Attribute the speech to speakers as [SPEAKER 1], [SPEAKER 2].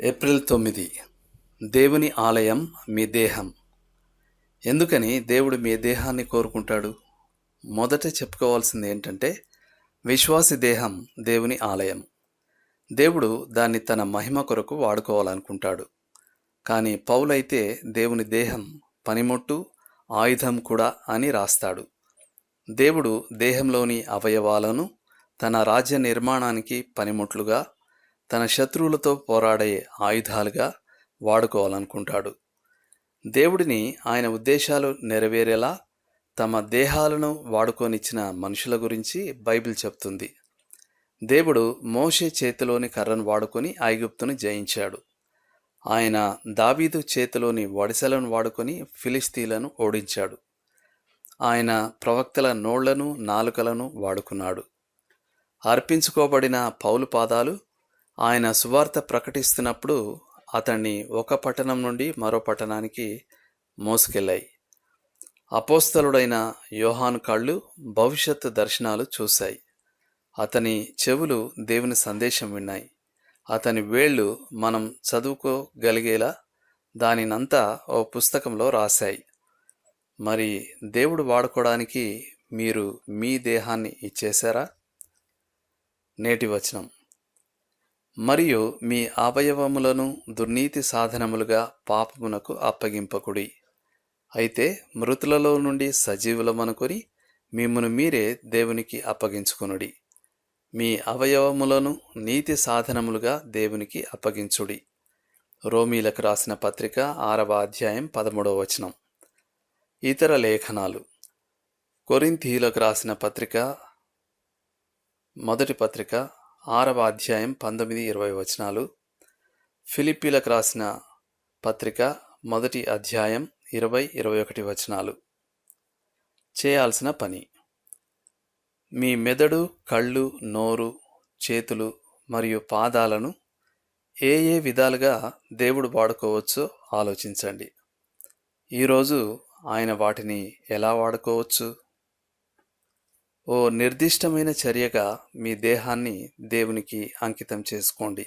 [SPEAKER 1] April తొమ్మిది. దేవుని ఆలయం మీ దేహం. ఎందుకని దేవుడు మీ దేహాన్ని కోరుకుంటాడు? మొదట చెప్పుకోవాల్సింది ఏంటంటే విశ్వాసి దేహం దేవుని ఆలయం. దేవుడు దాన్ని తన మహిమ కొరకు వాడుకోవాలనుకుంటాడు. కానీ పౌలైతే దేవుని దేహం పనిముట్టు ఆయుధం కూడా అని రాస్తాడు. దేవుడు దేహంలోని అవయవాలను తన రాజ్య నిర్మాణానికి పనిముట్లుగా తన శత్రువులతో పోరాడే ఆయుధాలుగా వాడుకోవాలనుకుంటాడు. దేవుడిని ఆయన ఉద్దేశాలు నెరవేరేలా తమ దేహాలను వాడుకొనిచ్చిన మనుషుల గురించి బైబిల్ చెప్తుంది. దేవుడు మోషే చేతిలోని కర్రను వాడుకొని ఐగుప్తును జయించాడు. ఆయన దావీదు చేతిలోని వడిసెలను వాడుకొని ఫిలిస్తీన్లను ఓడించాడు. ఆయన ప్రవక్తల నోళ్ళను నాలుకలను వాడుకున్నాడు. అర్పించుకోబడిన పౌలు పాదాలు ఆయన సువార్త ప్రకటిస్తున్నప్పుడు అతన్ని ఒక పట్టణం నుండి మరో పట్టణానికి మోసుకెళ్ళాయి. అపోస్తలుడైన యోహాను కళ్ళు భవిష్యత్తు దర్శనాలు చూశాయి. అతని చెవులు దేవుని సందేశం విన్నాయి. అతని వేళ్ళు మనం చదువుకోగలిగేలా దానినంతా ఓ పుస్తకంలో రాశాయి. మరి దేవుడు వాడుకోవడానికి మీరు మీ దేహాన్ని ఇచ్చేశారా? నేటి వచనం. మరియు మీ అవయవములను దుర్నీతి సాధనములుగా పాపమునకు అప్పగింపకుడి. అయితే మృతులలో నుండి సజీవులమనుకొని మిమ్మను మీరే దేవునికి అప్పగించుకొనుడి. మీ అవయవములను నీతి సాధనములుగా దేవునికి అప్పగించుడి. రోమీలకు రాసిన పత్రిక ఆరవ అధ్యాయం పదమూడవ వచనం. ఇతర లేఖనాలు. కొరింథీలకు రాసిన పత్రిక మొదటి పత్రిక ఆరవ అధ్యాయం పంతొమ్మిది ఇరవై వచనాలు. ఫిలిప్పీలకు రాసిన పత్రిక మొదటి అధ్యాయం ఇరవై ఇరవై ఒకటి వచనాలు. చేయాల్సిన పని. మీ మెదడు కళ్ళు నోరు చేతులు మరియు పాదాలను ఏ ఏ విధాలుగా దేవుడు వాడుకోవచ్చో ఆలోచించండి. ఈరోజు ఆయన వాటిని ఎలా వాడుకోవచ్చు? ఓ నిర్దిష్టమైన చర్యగా మీ దేహాన్ని దేవునికి అంకితం చేసుకోండి.